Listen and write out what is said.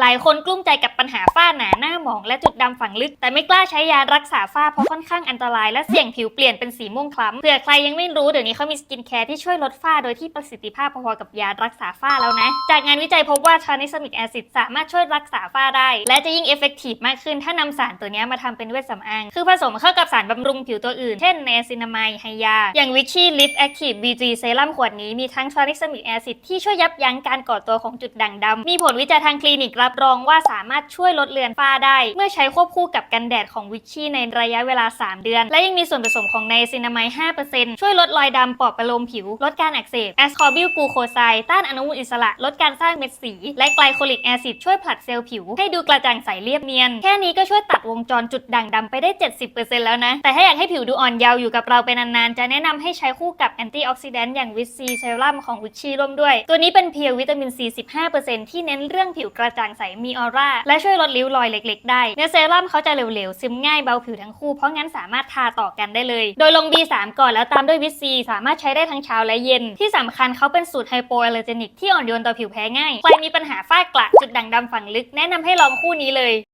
หลายคนกลุ้มใจกับปัญหาฝ้าหนาหน้าหมองและจุดดำฝังลึก แต่ไม่กล้าใช้ยารักษาฝ้าเพราะค่อนข้างอันตรายและเสี่ยงผิวเปลี่ยนเป็นสีม่วงคล้ำเผื่อใครยังไม่รู้เดี๋ยวนี้เขามีสกินแคร์ที่ช่วยลดฝ้าโดยที่ประสิทธิภาพพอๆกับยารักษาฝ้าแล้วนะ จากงานวิจัยพบว่าทรานิสมิกแอซิดสามารถช่วยรักษาฝ้าได้ และจะยิ่งเอฟเฟกตีฟมากขึ้นถ้านำสารตัวนี้มาทำเป็นเวชสำอาง คือผสมเข้ากับสารบำรุงผิวตัวอื่น เช่นเนซินามายไฮยา อย่างวิชี่ลิฟแอคทีฟบีจีเซรั่มขวดนี้มีทั้งทานิสมิกแอซิดที่ช่วยยับยั้งการก่อตัวของจุดด่างดำมีผลวิจัยทางคลินิกรับรองว่าสามารถช่วยลดเลือนฝ้าได้ เมื่อใช้ควบคู่กับกันแดดของวิชี่ในระยะเวลา 3 เดือน และยังมีส่วนผสมของไนซินามาย5%ช่วยลดรอยดำปอบประโลมผิว ลดการอักเสบแอสคอร์บิลกูโคไซต้านอนุมูลอิสระ ลดการสร้างเม็ดสี และไกลโคลิกแอซิดช่วยผลัดเซลล์ผิว ให้ดูกระจ่างใสเรียบเนียน แค่นี้ก็ช่วยตัดวงจรจุดด่างดำไปได้ 70%แล้วนะ แต่ถ้าอยากให้ผิวดูอ่อนเยาว์อยู่กับเราไปนานๆ จะแนะนำให้ใช้คู่กับแอนตี้ออกซิแดนต์อย่างวิตซีเซรั่มของวิชีร่วมด้วย ตัวนี้เป็นเพียววิตามินซี15%ที่เน้นเรื่องผิวกระจ่างใสมีออร่าและช่วยลดริ้วรอยเล็ก ๆ ได้เนื้อเซรั่มเขาจะเหลวๆ ซึมง่ายเบาผิวทั้งคู่ เพราะงั้นสามารถทาต่อกันได้เลย โดยลง B3 ก่อนแล้วตามด้วยวิตซีสามารถใช้ได้ทั้งเช้าและเย็น ที่สำคัญเขาเป็นสูตรไฮโปแอลเลอร์เจนิกที่อ่อนโยนต่อผิวแพ้ง่ายใครมีปัญหาฝ้ากระจุดด่างดำฝังลึกแนะนำให้ลองคู่นี้เลย